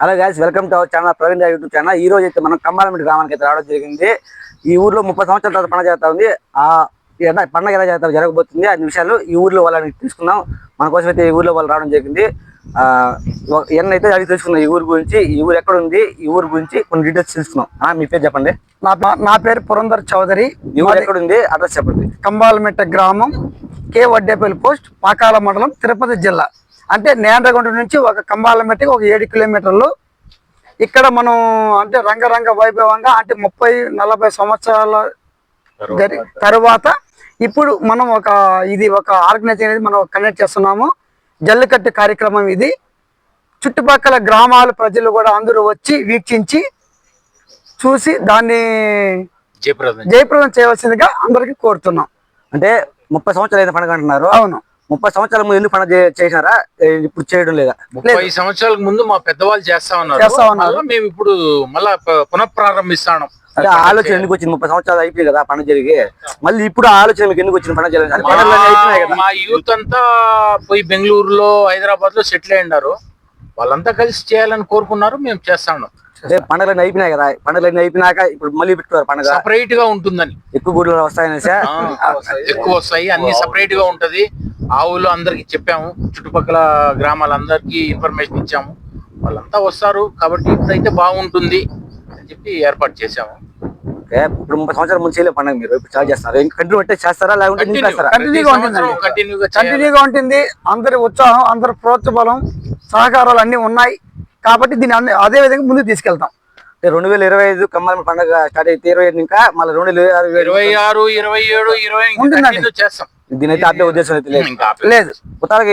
Hello guys welcome to our channel Praveen Rao YouTube channel. ఈ రోజు అయితే మనం కమ్మాలమిటి గ్రామానికి అయితే రావడం జరిగింది. ఈ ఊర్లో ముప్పై సంవత్సరాల తర్వాత పండుగ జరుగుతా ఉంది. ఆ పండుగ ఎలా జరుగుతా జరగబోతుంది అన్ని విషయాలు ఈ ఊర్లో వాళ్ళని తీసుకున్నాం మన కోసం అయితే ఈ ఊర్లో వాళ్ళు రావడం జరిగింది. ఆ ఎన్న అయితే అడిగి తెలుసుకున్నాం ఈ ఊరు గురించి. ఈ ఊరు ఎక్కడ ఉంది? ఈ ఊరు గురించి కొన్ని డీటెయిల్స్ తెలుసుకున్నాం ఆ, మీ పేరు చెప్పండి. నా నా పేరు పురందర్ చౌదరి. ఈ ఊరు ఎక్కడ ఉంది? అడ్రస్ చెప్పండి. కంబాలమెట్ట గ్రామం కే వడ్డేపల్లి పోస్ట్ పాకాల మండలం తిరుపతి జిల్లా. అంటే నేండ్రగుంట నుంచి ఒక కంబాలమెట్టకి ఒక ఏడు కిలోమీటర్లు. ఇక్కడ మనం అంటే రంగరంగ వైభవంగా అంటే ముప్పై నలభై సంవత్సరాల తరువాత. ఇప్పుడు మనం ఒక ఇది ఒక ఆర్గనైజ్ అనేది మనం కండక్ట్ చేస్తున్నాము. జల్లికట్టు కార్యక్రమం ఇది. చుట్టుపక్కల గ్రామాల ప్రజలు కూడా అందరూ వచ్చి వీక్షించి చూసి దాన్ని జయప్రదం జయప్రదం చేయవలసిందిగా అందరికీ కోరుతున్నాం. అంటే ముప్పై సంవత్సరాలు అయిన పండుగ అంటున్నారు. అవును. ముప్పై సంవత్సరాల ముందు ఎందుకు పండుగ చే- చేసినారా ఇప్పుడు చేయడం లేదా? ముప్పై సంవత్సరాలకు ముందు మా పెద్దవాళ్ళు చేస్తా ఉన్నారు. చేస్తా ఉన్నారు. మేము ఇప్పుడు మళ్ళా ప- పునఃప్రారంభిస్తాం అంటే ఆలోచన ఎందుకు వచ్చింది? ముప్పై సంవత్సరాలు అయిపోయింది కదా పండుగ జరిగి. మళ్ళీ ఇప్పుడు ఆలోచన మీకు ఎందుకు వచ్చింది పండుగ జరిగింది మా యూత్ అంతా పోయి బెంగళూరులో హైదరాబాద్లో సెటిల్ అయి ఉన్నారు. వాళ్ళంతా కలిసి చేయాలని కోరుకున్నారు. మేము చేస్తా ఉన్నాం అంటే పండుగలు అయిపోయినాయి కదా. పండుగలు అయిపోయినాక ఇప్పుడు మళ్ళీ పెట్టుకోరు పండుగ. సపరేట్గా ఉంటుందని. ఎక్కువ గుడ్లు వస్తాయనేసి ఆ, ఎక్కువ వస్తాయి. అన్ని సపరేట్గా ఉంటది. ఆవులు అందరికి చెప్పాము. చుట్టుపక్కల గ్రామాలందరికీ ఇన్ఫర్మేషన్ ఇచ్చాము. వాళ్ళంతా వస్తారు. కాబట్టి ఇప్పుడైతే బాగుంటుంది అని చెప్పి ఏర్పాటు చేశాము. ఓకే, ఇప్పుడు ముప్పై సంవత్సరాల ముందు చేయలే పండుగ మీరు. ఇప్పుడు చాలా చేస్తారు. ఇంకా కంటిన్యూ పెట్టే చేస్తారా? లేకుంటే కంటిన్యూగా చేయాలి. కంటిన్యూగా ఉంటుంది. అందరి ఉత్సాహం అందరి ప్రోత్సాహం సహకారాలు అన్ని ఉన్నాయి. కాబట్టి దీన్ని అన్ని అదే విధంగా ముందుకు తీసుకెళ్తాం. రెండు వేల ఇరవై ఐదు కమ్మల పండుగ స్టార్ట్ అయితే ఇరవై ఐదు ఇంకా మళ్ళీ రెండు వేల ఇరవై ఆరు ఇరవై ఆరు ఇరవై ఏడు ఇరవై చేస్తాం. దీని అయితే ఆపే ఉద్దేశం అయితే లేదు. లేదు.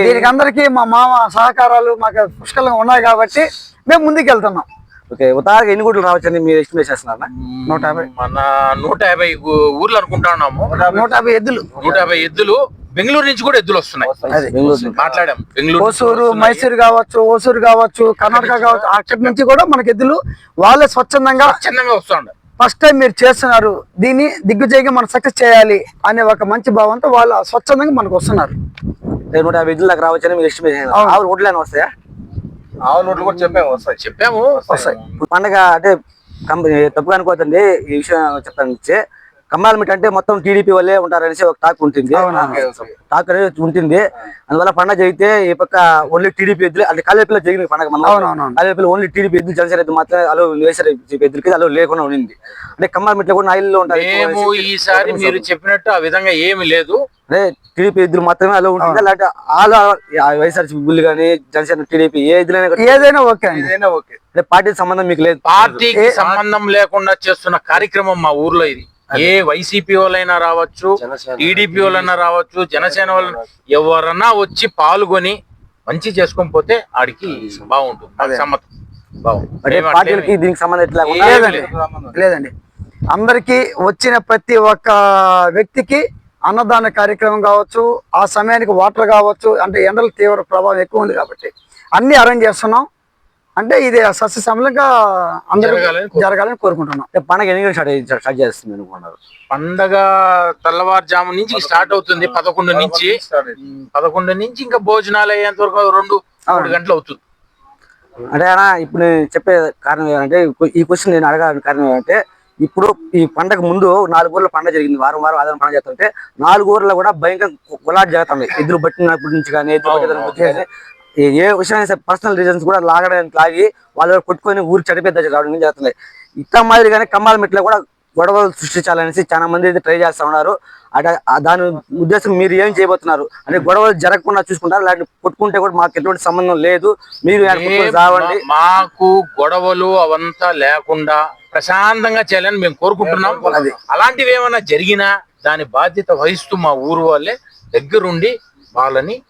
దీనికి అందరికీ మా మామ సహకారాలు మాకు పుష్కలంగా ఉన్నాయి కాబట్టి మేము ముందుకు వెళ్తున్నాం. ఓకే ఉత్తరాకి ఎన్ని గుడ్లు రావచ్చని మీరు ఎస్టిమేట్ చేస్తున్నారా? నూట యాభై. మన నూట యాభై ఊర్లు అనుకుంటా ఉన్నాము. నూట యాభై ఎద్దులు. నూట యాభై ఎద్దులు. బెంగళూరు నుంచి కూడా ఎద్దులు వస్తున్నాయి. మాట్లాడాం. బెంగళూరు ఓసూరు. మైసూరు కావచ్చు ఓసూరు కావచ్చు కర్ణాటక కావచ్చు అక్కడి నుంచి కూడా మనకి ఎద్దులు వాళ్ళే స్వచ్ఛందంగా చిన్నగా వస్తుండ. ఫస్ట్ టైం మీరు చేస్తున్నారు. దీన్ని దిగ్విజయంగా మనం సక్సెస్ చేయాలి అనే ఒక మంచి భావంతో వాళ్ళు స్వచ్ఛందంగా మనకు వస్తున్నారు. నూట యాభై ఐదు దాకా రావచ్చని మీరు అవును. ఆవులు గుడ్లు వస్తాయా? ఆవు నోట్లు కూడా చెప్పాము. వస్తాయి. చెప్పాము. వస్తాయి. పండగ అంటే కం- తప్పుగా అనుకోవద్దండి. ఈ విషయం చెప్తాను ఇచ్చే కమ్మాల మిట్ అంటే మొత్తం టీడీపీ వాళ్ళే ఉంటారనేసి ఒక టాక్ ఉంటుంది. టాక్ అనేది ఉంటుంది. అందువల్ల పండగ జరిగితే ఈ పక్క ఓన్లీ టీడీపీ ఎద్దులు అంటే కాలేపీలో జరిగింది పండగ మన. కాలేపీలో ఓన్లీ టీడీపీ ఎద్దులు జనసేన ఎద్దులు మాత్రమే అలో వేసారు ఎద్దులకి అలో లేకుండా ఉండింది. అంటే కమ్మాల మిట్లో కూడా నాయిల్లో ఉంటారు. ఈసారి మీరు చెప్పినట్టు ఆ విధంగా ఏమి లేదు. అదే టీడీపీ ఎద్దులు మాత్రమే అలో ఉంటుంది? లేకపోతే ఆల్ వైఎస్ఆర్సీ బుల్లు కానీ జనసేన టీడీపీ ఏ కానీ ఏదైనా ఓకే అండి. అంటే పార్టీ సంబంధం మీకు లేదు. పార్టీకి సంబంధం లేకుండా చేస్తున్న కార్యక్రమం మా ఊర్లో ఇది. ఏ వైసీపీ వాళ్ళైనా రావచ్చు టీడీపీ వాళ్ళైనా రావచ్చు జనసేన వాళ్ళైనా ఎవరన్నా వచ్చి పాల్గొని మంచి చేసుకొని పోతే ఆడికి బాగుంటుంది. సమ్మతం పార్టీలకి దీనికి సంబంధం ఎట్లా? ఏమీ ఉండాలి? లేదు. లేదండి. అందరికీ వచ్చిన ప్రతి ఒక్క వ్యక్తికి అన్నదాన కార్యక్రమం కావచ్చు ఆ సమయానికి వాటర్ కావచ్చు అంటే ఎండల తీవ్ర ప్రభావం ఎక్కువ ఉంది కాబట్టి అన్ని అరేంజ్ చేస్తున్నాం. అంటే ఇది సస్యశ్యామలంగా అందరూ జరగాలని కోరుకుంటున్నాం. పండగ ఎన్ని స్టార్ట్ స్టార్ట్ చేస్తుంది అనుకున్నారు పండగ తెల్లవారుజాము నుంచి స్టార్ట్ అవుతుంది పదకొండు నుంచి. పదకొండు నుంచి ఇంకా భోజనాలు అయ్యేంత వరకు రెండు మూడు గంటలు అవుతుంది. అంటే అన్న ఇప్పుడు నేను చెప్పే కారణం ఏంటంటే ఈ క్వశ్చన్ నేను అడగాలని కారణం ఏంటంటే ఇప్పుడు ఈ పండగ ముందు నాలుగు ఊర్ల పండగ జరిగింది. వారం వారం ఆధారం పండుగ చేస్తుంటే నాలుగు ఊర్లో కూడా భయంకర కొలాట్ జరుగుతుంది. ఎదురు పట్టినప్పటి నుంచి కానీ ఎదురు పట్టినప్పటి నుంచి కానీ ఏ- ఏ విషయం పర్సనల్ రీజన్స్ కూడా లాగడానికి లాగి వాళ్ళు కొట్టుకొని ఊరు చెడిపోయి దశ రావడం జరుగుతుంది. ఇట్లా మాదిరిగానే కమ్మాల మెట్లో కూడా గొడవలు సృష్టించాలనేసి చాలా మంది అయితే ట్రై చేస్తా ఉన్నారు. అట దాని ఉద్దేశం మీరు ఏం చేయబోతున్నారు? అంటే గొడవలు జరగకుండా చూసుకుంటారు. అలాంటి కొట్టుకుంటే కూడా మాకు ఎటువంటి సంబంధం లేదు. మీరు మా- మాకు గొడవలు అవంతా లేకుండా ప్రశాంతంగా చేయాలని మేము కోరుకుంటున్నాం. అలాంటివి ఏమైనా జరిగినా దాని బాధ్యత వహిస్తూ మా ఊరు వాళ్ళే దగ్గరుండి వాళ్ళని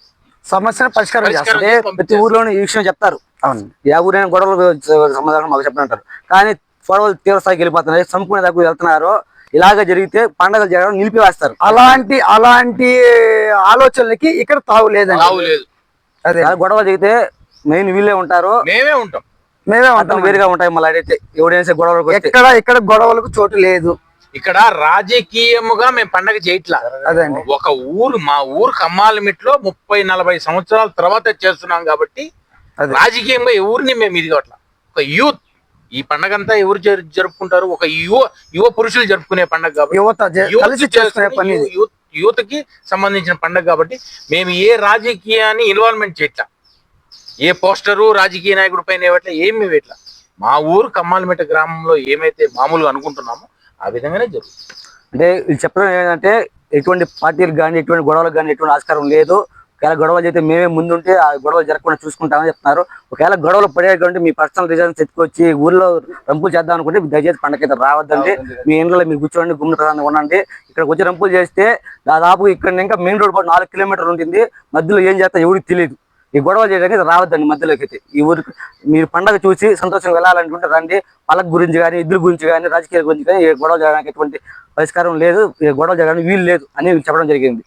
సమస్యను పరిష్కారం చేస్తాం. పరిష్కారం అంటే చేసి ప్రతి ఊర్లోనే ఈ విషయం చెప్తారు. అవును ఏ ఊరైనా గొడవలు సమాధానం మాకు చెప్పంటారు కానీ గొడవలు తీవ్ర స్థాయికి వెళ్ళిపోతున్నాయి. సంపూర్ణ దగ్గర వెళ్తున్నారు ఇలాగ జరిగితే పండగలు జరగడం నిలిపివేస్తారు. అలాంటి అలాంటి ఆలోచనలకి ఇక్కడ తావు లేదండి. అదే. గొడవలు జరిగితే మెయిన్ వీళ్ళే ఉంటారు. మేమే ఉంటాం. మేమే ఉంటాం వేరుగా ఉంటాయి మళ్ళీ అడిగితే. ఎవడైనా సరే గొడవలకు ఎక్కడ ఇక్కడ గొడవలకు చోటు లేదు. ఇక్కడ రాజకీయముగా మేము పండగ చేయట్లా. అదండి ఒక ఊరు మా ఊరు కమ్మాలమిట్లో ముప్పై నలభై సంవత్సరాల తర్వాత చేస్తున్నాం కాబట్టి. రాజకీయంగా ఎవరిని మేము ఇది ఒక యూత్. ఈ పండగ అంతా ఎవరు జరు- జరుపుకుంటారు? ఒక యువ యువ పురుషులు జరుపుకునే పండగ కాబట్టి. యూత్కి సంబంధించిన పండగ కాబట్టి మేము ఏ రాజకీయాన్ని ఇన్వాల్వ్మెంట్ చేయట్లా. ఏ పోస్టరు రాజకీయ నాయకుడి పైన ఇవ్వట్లే ఏమి ఇవ్వట్లా. మా ఊరు కమ్మాలమెట గ్రామంలో ఏమైతే మామూలుగా అనుకుంటున్నామో ఆ విధంగానే జరుగుతుంది. అంటే ఇది చెప్పడం ఏంటంటే ఎటువంటి పార్టీలకు కానీ ఎటువంటి గొడవలకు కానీ ఎటువంటి ఆస్కారం లేదు. ఒకవేళ గొడవలు అయితే మేమే ముందుంటే ఆ గొడవలు జరగకుండా చూసుకుంటామని చెప్తున్నారు. ఒకవేళ గొడవలు పడేటువంటి మీ పర్సనల్ రీజన్స్ ఎత్తుకొచ్చి ఊర్లో రంపులు చేద్దాం అనుకుంటే దయచేసి పండగ రావద్దండి. మీ ఇంట్లో మీరు కూర్చోండి గుమ్మ ప్రధానంగా ఉండండి. ఇక్కడికి వచ్చి రంపులు చేస్తే దాదాపు ఇక్కడ ఇంకా మెయిన్ రోడ్ పాటు నాలుగు కిలోమీటర్లు ఉంటుంది. మధ్యలో ఏం చేస్తా ఎవరికి తెలియదు ఈ గొడవ చేయడానికి రావద్దండి మధ్యలోకి అయితే ఈ ఊరికి మీరు పండగ చూసి సంతోషంగా వెళ్ళాలనుకుంటే రండి. పలక గురించి కానీ ఇద్దరు గురించి కానీ రాజకీయాల గురించి కానీ ఏ గొడవ జరగడానికి ఎటువంటి పరిష్కారం లేదు. ఏ గొడవ జరగడానికి వీలు లేదు అని చెప్పడం జరిగింది.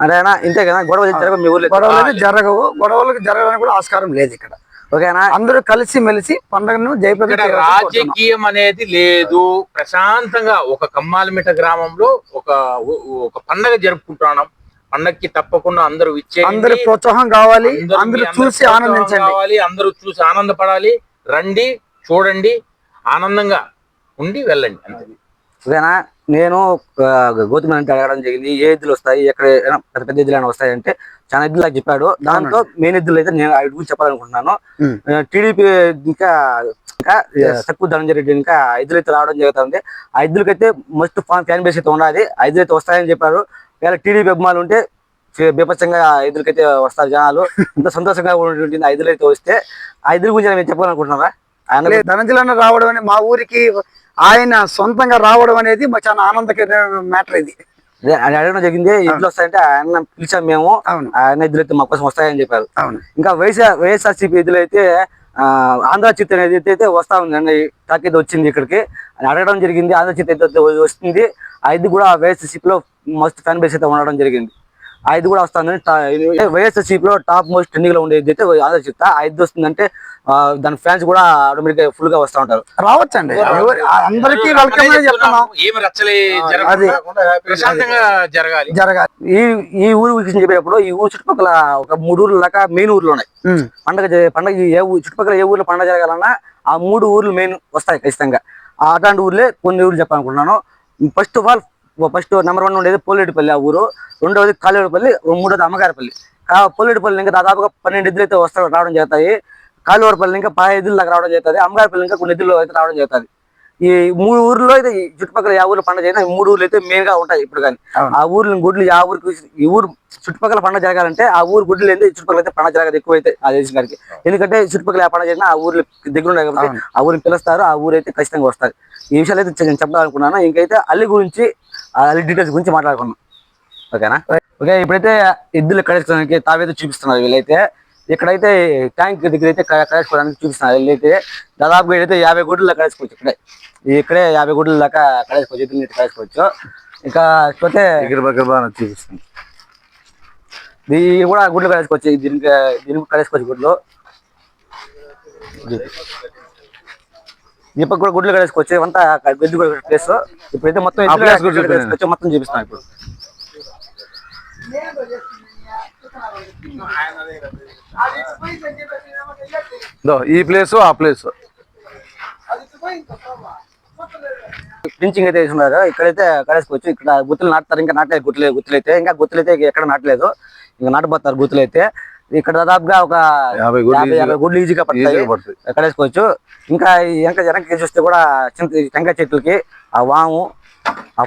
అంతేనా ఇంతే కదా గొడవ జరగదు మీ ఊర్లో గొడవలు జరగవు. గొడవలకు జరగడానికి కూడా ఆస్కారం లేదు ఇక్కడ. ఓకేనా అందరూ కలిసి మెలిసి పండుగను జయప్రదం. రాజకీయం అనేది లేదు. ప్రశాంతంగా ఒక కమ్మాలమిట గ్రామంలో ఒక ఒక పండగ జరుపుకుంటున్నాం. పండగకి తప్పకుండా అందరూ ఇచ్చే అందరి ప్రోత్సాహం కావాలి అందరూ- చూసి ఆనందించండి. కావాలి అందరూ చూసి ఆనందపడాలి. రండి చూడండి ఆనందంగా ఉండి వెళ్ళండి అంతే. ఓకేనా నేను ఆ, గౌతమ్ అంటే అడగడం జరిగింది. ఏ ఎద్దులు వస్తాయి ఎక్కడ పెద్ద పెద్ద ఎద్దులు వస్తాయి అంటే చాలా ఎద్దులు నాకు చెప్పాడు. దాంట్లో మెయిన్ ఎద్దులు అయితే నేను ఐదు గురించి చెప్పాలనుకుంటున్నాను. టీడీపీ ఇంకా ఇంకా తక్కువ ధనంజయ రెడ్డి ఇంకా ఐదులు అయితే రావడం జరుగుతుంది ఆ ఎద్దులకైతే మస్ట్ ఫ్యాన్ బేస్ అయితే ఉన్నది ఐదులు అయితే వస్తాయని చెప్పారు. ఒకవేళ టీడీపీ అభిమానులు ఉంటే బీభత్సంగా ఐదులకైతే వస్తారు జనాలు. ఇంత సంతోషంగా ఉంటుంది ఐదులు అయితే వస్తే ఆ ఐదుల గురించి నేను చెప్పాలనుకుంటున్నారా? ఆయన లేదు, ధనంజయన రావడం అని మా ఊరికి ఆయన సొంతంగా రావడం అనేది మా చాలా ఆనందకరమైన మ్యాటర్ ఇది. అడగడం జరిగింది ఇంట్లో వస్తాయంటే ఆయన పిలిచాం మేము. ఆయన ఎద్దులు అయితే మా కోసం వస్తాయని చెప్పారు. ఇంకా వైఎస్ఆర్ వైఎస్ఆర్సీపీ ఎద్దులు అయితే ఆ, ఆంధ్ర చిత్త అనేది అయితే వస్తా ఉందండి ట్రక్ అయితే వచ్చింది ఇక్కడికి అడగడం జరిగింది. ఆంధ్ర చిత్త అయితే వస్తుంది ఆ ఇది కూడా వైఎస్ఆర్సీపీలో మస్ట్ ఫ్యాన్ బేస్ అయితే ఉండడం జరిగింది. ఇది కూడా వస్తుంది వైఎస్ఆర్సీపీలో టాప్ మోస్ట్ ట్రెండింగ్లో ఉండేది అయితే ఆంధ్ర చిత్త ఆ ఇది వస్తుందంటే ఆ, దాని ఫ్యాన్స్ కూడా ఆటోమేటిక్గా ఫుల్గా వస్తూ ఉంటారు. రావచ్చండి. అందరికీ వెల్కమ్ అని చెప్తున్నాం. ఏమి రచ్చలే అది జరగకుండా ప్రశాంతంగా జరగాలి. జరగాలి. ఈ ఈ ఊరు గురించి చెప్పేటప్పుడు ఈ ఊరు చుట్టుపక్కల ఒక మూడు ఊర్లు దాకా మెయిన్ ఊర్లు ఉన్నాయి. పండగ పండగ ఏ ఊరు చుట్టుపక్కల ఏ ఊర్లో పండగ జరగాలన్నా ఆ మూడు ఊర్లు మెయిన్ వస్తాయి ఖచ్చితంగా. ఆ అట్లాంటి ఊర్లే కొన్ని ఊర్లు చెప్పాలనుకుంటున్నాను. First of all first number one ఉండేది పోలేటిపల్లి ఆ ఊరు. రెండవది కాలేడుపల్లి మూడవది అమ్మగారిపల్లి. కా పోలేటిపల్లి ఇంకా దాదాపుగా పన్నెండు ఎద్దులు అయితే వస్తారు రావడం జరుగుతాయి. కాలువరపల్లి ఇంకా పది ఎద్దులు దాకా రావడం జరుగుతుంది. అమ్మగారిపల్లి ఇంకా కొన్ని ఎద్దులు అయితే రావడం జరుగుతుంది. ఈ మూడు ఊర్లో అయితే ఈ చుట్టుపక్కల ఆ ఊర్లో పండుగ ఈ మూడు ఊర్లు అయితే మెయిన్గా ఉంటాయి ఇప్పుడు కానీ. ఆ ఊర్లు గుడ్లు ఆ ఊరికి ఈ ఊరు చుట్టుపక్కల పండుగ జరగాలంటే ఆ ఊరు గుడ్లు ఏంది? చుట్టుపక్కల అయితే పండుగ జరగదు ఎక్కువ అయితే ఆ దేశం గారికి. ఎందుకంటే చుట్టుపక్కల ఏ పండుగ చేసినా ఆ ఊర్లు దగ్గర ఉన్నాయి కాబట్టి. ఆ ఊరిని పిలుస్తారు ఆ ఊరు అయితే ఖచ్చితంగా వస్తారు. ఈ విషయాలు అయితే నేను చెప్పాలనుకున్నాను. ఇంకైతే అల్లి గురించి ఆ అల్లి డీటెయిల్స్ గురించి మాట్లాడుకున్నాం ఓకేనా? ఓకే. ఇప్పుడైతే ఎద్దులు కడేసుకోవడానికి తావేదో చూపిస్తున్నారు వీళ్ళైతే. ఇక్కడైతే ట్యాంక్ దగ్గర అయితే కడేసుకోవడానికి చూపిస్తున్నారు. వీళ్ళైతే దాదాపుగా అయితే యాభై గుడ్లు కడేసుకోవచ్చు ఇక్కడే. ఇక్కడే యాభై గుడ్ల దాకా కడేసుకోవచ్చు ఎద్దులు కడేసుకోవచ్చు ఇంకా పోతే చూపిస్తుంది. దీన్ని కూడా గుడ్లు కడేసుకోవచ్చు దీనికి దీనికి కడేసుకోవచ్చు గుడ్లు. దీపక్ కూడా గుడ్లు కడేసుకోవచ్చు ఇవంతా గడ్డి కూడా ప్లేస్ ఇప్పుడైతే మొత్తం మొత్తం చూపిస్తాను ఇప్పుడు. ఈ ప్లేస్ ఆ ప్లేస్. ప్రించింగ్ అయితే వేసున్నారు ఇక్కడైతే కడేసుకోవచ్చు ఇక్కడ గుత్తులు నాటుతారు ఇంకా నాటలేదు గుత్తులు అయితే ఇంకా గుత్తులు అయితే ఎక్కడ నాటలేదు. ఇంకా నాటబోతారు అయితే ఇక్కడ దాదాపుగా ఒక యాభై గుడ్లు ఈజీగా పడతాయి. కడేసుకోవచ్చు ఇంకా వెనక వెనక చూస్తే కూడా చింత టెంకాయ చెట్లకి ఆ వాము ఆ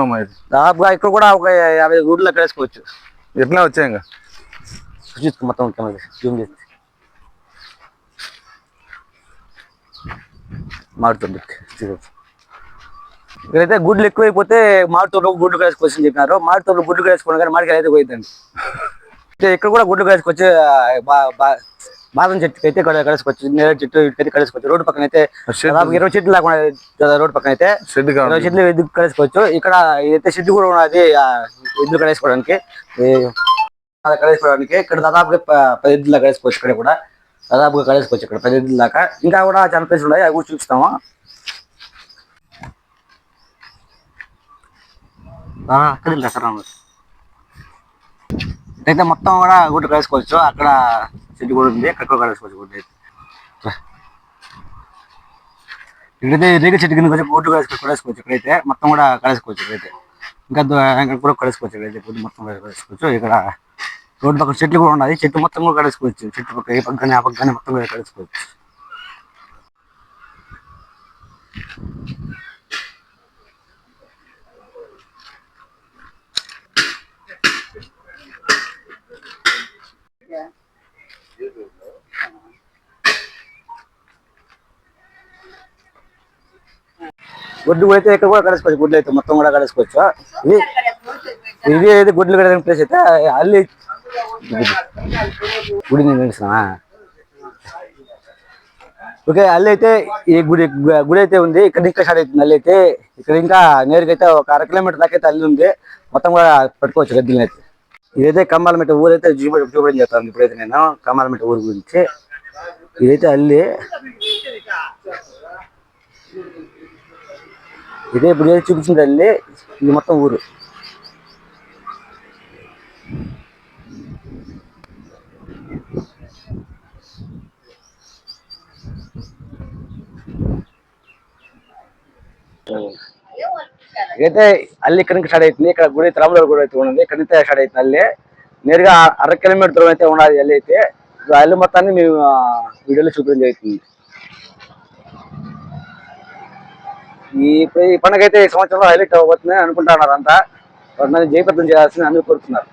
మామ ఇది. దాదాపుగా ఇక్కడ కూడా ఒక యాభై గుడ్లు కడేసుకోవచ్చు ఎట్లా వచ్చాయి ఇంకా? చూసుకో మొత్తం కెమెరా జూమ్ చేసి. మారుతుంది. ఇక్కడైతే గుడ్లు ఎక్కువైపోతే మారుతోలో గుడ్లు కలుసుకోవచ్చు అని చెప్పినారు. మారుతోలో గుడ్లు కలుసుకోవడం కానీ మాడికాయ అయితే పోయిందండి ఇక్కడ కూడా గుడ్లు బా- బాదం చెట్టు అయితే కడేసుకోవచ్చు నేరేడు చెట్టు ఇటుకైతే కడేసుకోవచ్చు రోడ్డు పక్కన అయితే ఇరవై చెట్లు లేకుండా రోడ్డు పక్కన అయితే ఇరవై చెట్లు ఎద్దుకు కడేసుకోవచ్చు. ఇక్కడ అయితే షెడ్ కూడా ఉన్నది ఎద్దులు కడేసుకోవడానికి. కడేసుకోవడానికి. ఇక్కడ దాదాపుగా పది ఎద్దులు కడేసుకోవచ్చు ఇక్కడ కూడా. దాదాపుగా కడేసుకోవచ్చు ఇక్కడ పది ఎద్దుల దాకా. ఇంకా కూడా చాలా ప్లేస్ ఉన్నాయి అవి కూడా చూపిస్తాము. అక్కడ సార్ అయితే మొత్తం కూడా గుడ్డ కలుసుకోవచ్చు అక్కడ చెట్టు కూడా ఉంది. అక్కడ కూడా కలుసుకోవచ్చు గుడ్డ ఇక్కడైతే రేగ చెట్టు కింద కొంచెం బోటు కడేసుకోవచ్చు ఇక్కడైతే. మొత్తం కూడా కడేసుకోవచ్చు ఇక్కడైతే. ఇంకా ఇక్కడ కూడా కడేసుకోవచ్చు ఇక్కడైతే. బోటు మొత్తం కలుసుకోవచ్చు కడేసుకోవచ్చు ఇక్కడ రోడ్డు పక్కన చెట్లు కూడా ఉన్నాయి. చెట్టు మొత్తం కూడా కడేసుకోవచ్చు చెట్టు పక్క ఏ పక్కనే ఆ పక్కనే మొత్తం కూడా కడేసుకోవచ్చు గుడ్లు కూడా అయితే ఇక్కడ కూడా కడేసుకోవచ్చు గుడ్లు అయితే మొత్తం కూడా కడేసుకోవచ్చు? ఇది ఇది అయితే గుడ్లు కడిగిన ప్లేస్ అయితే అల్లి గుడి ఓకే అల్లి అయితే ఈ గుడి గుడి అయితే ఉంది ఇక్కడ ఇంకా స్టార్ట్ అవుతుంది అల్లి అయితే. ఇక్కడ ఇంకా నేరుగా అయితే ఒక అర కిలోమీటర్ దాకా అయితే అల్లి ఉంది. మొత్తం కూడా పెట్టుకోవచ్చు గద్దెలను అయితే. ఇదైతే కమ్మాలమెట్ట ఊరు అయితే చూపడం చూపడం చేస్తాను ఇప్పుడైతే నేను కమ్మాలమెట్ట ఊరు గురించి. ఇదైతే అల్లి. ఇదే ఇప్పుడు ఏది చూపించింది అల్లి ఇది మొత్తం ఊరు. అయితే అల్లి ఇక్కడ స్టార్ట్ అవుతుంది. ఇక్కడ గుడి రాముల గుడి అయితే ఉంది ఇక్కడ నుంచి స్టార్ట్ అవుతుంది అల్లి. నేరుగా అర కిలోమీటర్ దూరం అయితే ఉన్నది అల్లి అయితే. అల్లి మొత్తాన్ని మేము వీడియోలో చూపించడం జరుగుతుంది. ఈ ఈ పండుగ అయితే ఈ సంవత్సరంలో హైలైట్ అవ్వబోతుంది అనుకుంటున్నారు అంతా. కొంతమంది జయప్రదం చేయాల్సింది అందరూ కోరుతున్నారు.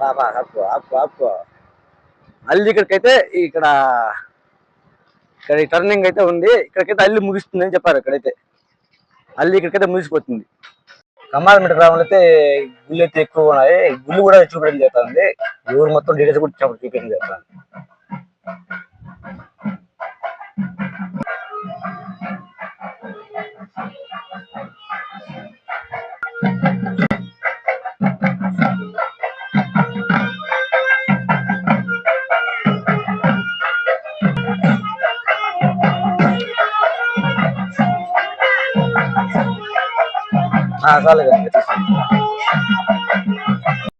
బాబా అప్పు అప్పు అప్పు మళ్ళీ ఇక్కడికైతే ఇక్కడ ఇక్కడ టర్నింగ్ అయితే ఉంది. ఇక్కడికైతే అల్లి ముగిస్తుంది అని చెప్పారు ఇక్కడైతే. అల్లి ఇక్కడికైతే ముగిసిపోతుంది. కమ్మాలమిట గ్రామంలో అయితే గుళ్ళు అయితే ఎక్కువ ఉన్నాయి. గుళ్ళు కూడా చూపించడం జరుగుతుంది. ఊరు మొత్తం డీటెయిల్స్ కూడా చూపించడం జరుగుతుంది. ఆ, చాలు కానీ